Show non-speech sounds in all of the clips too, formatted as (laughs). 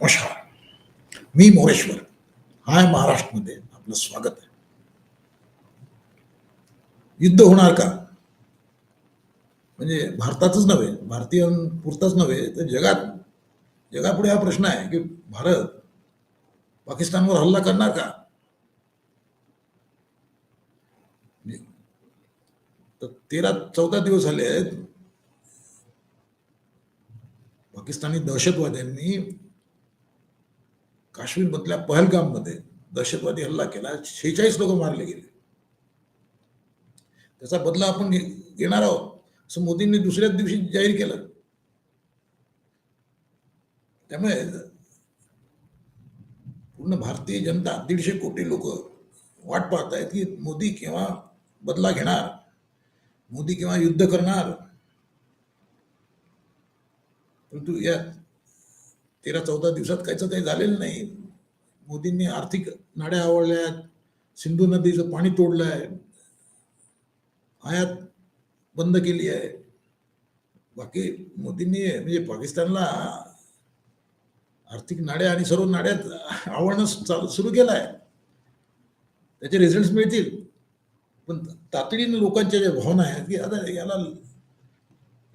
नमस्कार मी मोरेश्वर हाय महाराष्ट्रमध्ये. आपलं स्वागत आहे. युद्ध होणार का? म्हणजे भारतातच नव्हे भारतीयांपुरताच नव्हे तर जगात जगापुढे हा प्रश्न आहे की भारत पाकिस्तानवर हल्ला करणार का? तर तेरा चौदा दिवस झाले आहेत. पाकिस्तानी दहशतवाद्यांनी काश्मीरमधल्या पहलगाममध्ये दहशतवादी हल्ला केला शेहेचाळीस लोक मारले गेले. त्याचा बदला आपण घेणार आहोत असं मोदींनी दुसऱ्याच दिवशी जाहीर केलं. त्यामुळे पूर्ण भारतीय जनता दीडशे कोटी लोक वाट पाहत आहेत की मोदी केव्हा बदला घेणार मोदी केव्हा युद्ध करणार. परंतु या तेरा चौदा दिवसात काहीच काही झालेलं नाही. मोदींनी आर्थिक नाड्या आवडल्यात सिंधू नदीचं पाणी तोडलं आहे आयात बंद केली आहे. बाकी मोदींनी म्हणजे पाकिस्तानला आर्थिक नाड्या आणि सर्व नाड्यात आवडणं चालू सुरू केलं आहे त्याचे रिझल्ट मिळतील. पण तातडीने लोकांच्या ज्या भावना आहेत की आता याला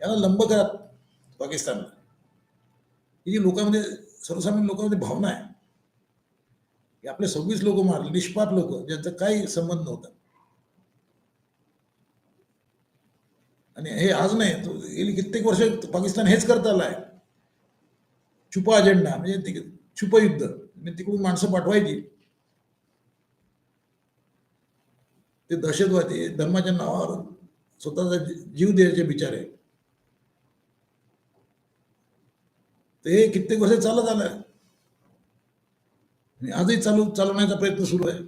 याला लंब करा पाकिस्तानला. ही जी लोकांमध्ये सर्वसामान्य लोकांमध्ये भावना आहे. की आपले सव्वीस लोक मारले निष्पाप लोक ज्यांचा काही संबंध नव्हता. आणि हे आज नाही तो गेली कित्येक वर्ष पाकिस्तान हेच करत आलाय छुपा अजेंडा म्हणजे छुप युद्ध. म्हणजे तिकडून माणसं पाठवायची. ते दहशतवादी धर्माच्या नावावर स्वतःचा जीव द्यायचे आहे ते कित्येक वर्ष चालत आलं. आणि आजही चालू चालवण्याचा प्रयत्न सुरू आहे.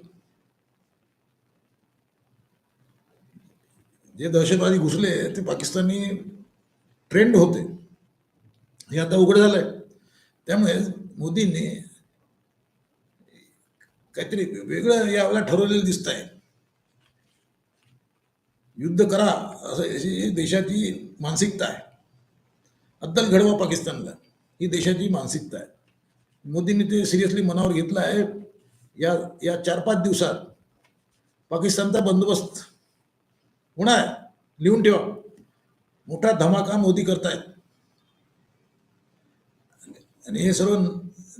जे दहशतवादी घुसले ते पाकिस्तानी ट्रेंड होते. हे आता उघड झालंय. त्यामुळे मोदींनी काहीतरी वेगळं यावेळेला ठरवलेलं दिसत आहे युद्ध करा असं अशी देशाची मानसिकता आहे. अद्दल घडवा पाकिस्तानला. ही देशाची मानसिकता आहे. मोदींनी ते सिरियसली मनावर घेतलं आहे. या या चार पाच दिवसात पाकिस्तानचा बंदोबस्त होणार आहे. लिहून ठेवा. मोठा धमाका मोदी करतायत. आणि हे सर्व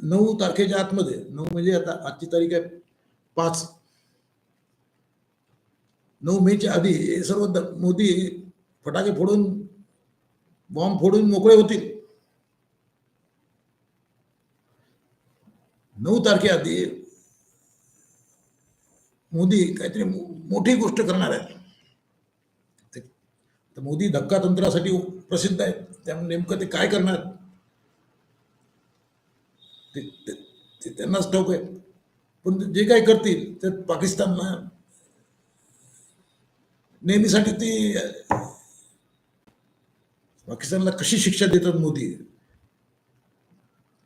नऊ तारखेच्या आतमध्ये नऊ म्हणजे आता आजची तारीख आहे पाच. नऊ मेच्या आधी हे सर्व मोदी फटाके फोडून बॉम्ब फोडून मोकळे होतील. नऊ तारखेआधी मोदी काहीतरी मोठी गोष्ट करणार आहेत. तर मोदी धक्का तंत्रासाठी प्रसिद्ध आहेत. त्यामुळे नेमकं ते काय करणार? ते ते- त्यांनाच ठाऊक आहे. पण ते जे काय करतील ते पाकिस्तानला नेहमीसाठी ती पाकिस्तानला कशी शिक्षा देतात मोदी?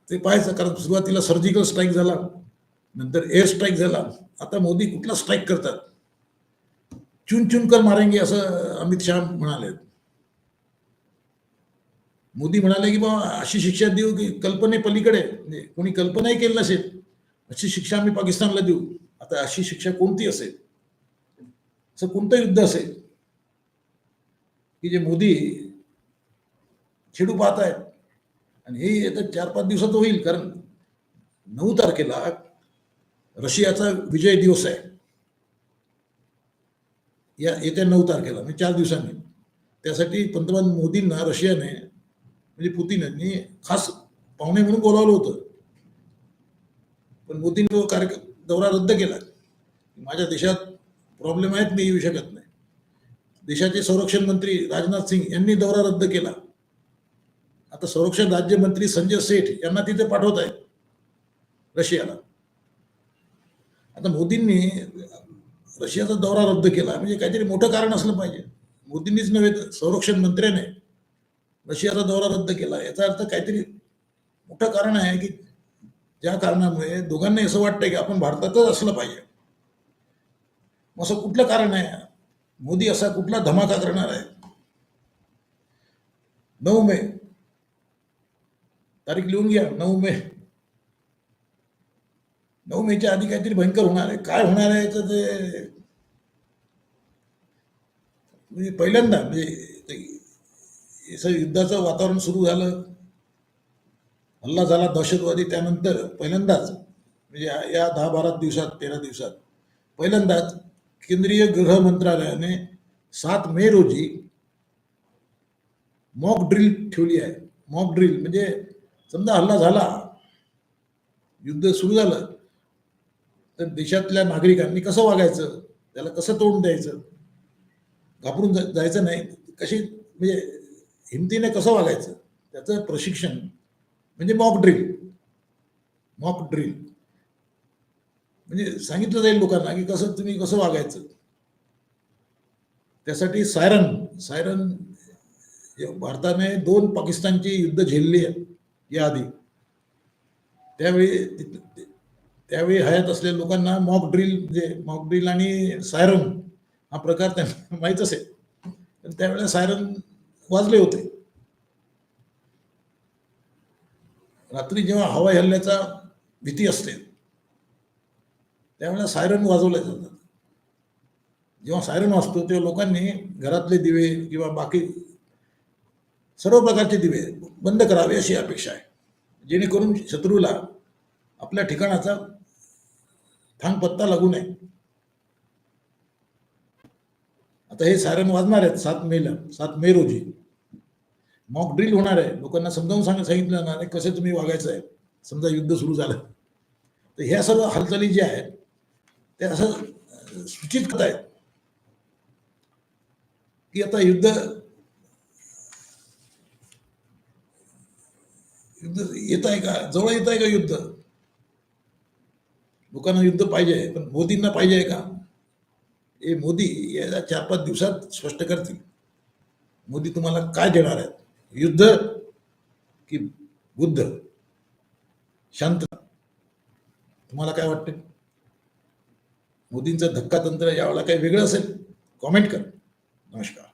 ते पाहायचं कारण सुरुवातीला सर्जिकल स्ट्राईक झाला नंतर एअर स्ट्राईक झाला. आता मोदी कुठला स्ट्राईक करतात? चुन चुन कर मारेंगे असं अमित शहा म्हणाले. मोदी म्हणाले की बाबा अशी शिक्षा देऊ की कल्पने पलीकडे. म्हणजे कोणी कल्पनाही केली नसेल अशी शिक्षा आम्ही पाकिस्तानला देऊ. आता अशी शिक्षा कोणती असेल? असं कोणतं युद्ध असेल? की जे मोदी छेडू पाहत आहेत आणि हे येत्या चार पाच दिवसात होईल कारण नऊ तारखेला रशियाचा विजय दिवस आहे. या येत्या नऊ तारखेला म्हणजे चार दिवसांनी. त्यासाठी पंतप्रधान मोदींना रशियाने म्हणजे पुतीन यांनी खास पाहुणे म्हणून बोलावलं होतं. पण मोदींनी तो कार्य दौरा रद्द केला. माझ्या देशात प्रॉब्लेम आहेत मी येऊ शकत नाही. देशाचे संरक्षण मंत्री राजनाथ सिंग यांनी दौरा रद्द केला. आता संरक्षण राज्यमंत्री संजय सेठ यांना तिथे पाठवत आहेत रशियाला. आता मोदींनी रशियाचा दौरा रद्द केला. म्हणजे काहीतरी मोठं कारण असलं पाहिजे. मोदींनीच नव्हे तर संरक्षण मंत्र्याने रशियाचा दौरा रद्द केला. याचा अर्थ काहीतरी मोठं कारण आहे की ज्या कारणामुळे दोघांनाही असं वाटतंय की आपण भारतातच असलं पाहिजे. मग असं कुठलं कारण आहे? मोदी असा कुठला धमाका करणार आहे? नऊ मे तारीख लिहून घ्या नऊ मे. नऊ मेच्या आधी काहीतरी भयंकर होणार आहे. काय होणार आहे याचं ते? म्हणजे पहिल्यांदा म्हणजे असं युद्धाचं वातावरण सुरू झालं. हल्ला झाला दहशतवादी त्यानंतर पहिल्यांदाच म्हणजे या दहा बारा दिवसात तेरा दिवसात पहिल्यांदाच केंद्रीय गृह मंत्रालयाने सात मे रोजी मॉक ड्रिल ठेवली आहे. मॉक ड्रिल म्हणजे समजा हल्ला झाला युद्ध सुरू झालं तर देशातल्या नागरिकांनी कसं वागायचं? त्याला कसं तोंड द्यायचं? घाबरून जा- जायचं नाही. कशी म्हणजे हिमतीने कसं वागायचं? त्याचं प्रशिक्षण म्हणजे मॉक ड्रिल मॉक ड्रिल म्हणजे सांगितलं जाईल लोकांना की कसं तुम्ही कसं वागायचं? त्यासाठी सायरन सायरन भारताने दोन पाकिस्तानची युद्ध झेलली आहे. याआधी. त्यावेळी त्यावेळी हयात असलेल्या लोकांना मॉक ड्रिल म्हणजे मॉक ड्रिल आणि सायरन हा प्रकार त्यांना (laughs) माहीत असेल. पण त्यावेळेला सायरन वाजले होते. रात्री जेव्हा हवाई हल्ल्याचा भीती असते त्यावेळेला सायरन वाजवले जातात. जेव्हा सायरन वाजतो तेव्हा लोकांनी घरातले दिवे किंवा बाकी सर्व प्रकारचे दिवे बंद करावे अशी अपेक्षा आहे. जेणेकरून शत्रूला आपल्या ठिकाणाचा थांग पत्ता लागू नये. आता हे सायरन वाजणार आहेत सात मेला सात मे रोजी. मॉक ड्रिल होणार आहे. लोकांना समजावून सांग सांगितलं जाणार आहे कसं तुम्ही वागायचं आहे. समजा युद्ध सुरू झालं. तर ह्या सर्व हालचाली ज्या आहेत त्या असं सूचित करत आहेत की आता युद्ध युद्ध येत आहे का? जवळ येत आहे का युद्ध? लोकांना युद्ध पाहिजे पण मोदींना पाहिजे आहे का? हे मोदी या चार पाच दिवसात स्पष्ट करतील. मोदी तुम्हाला काय देणार आहेत? युद्ध की बुद्ध? शांत. तुम्हाला काय वाटते मोदींचं धक्का तंत्र यावेळेला काही वेगळं असेल? कॉमेंट कर. नमस्कार.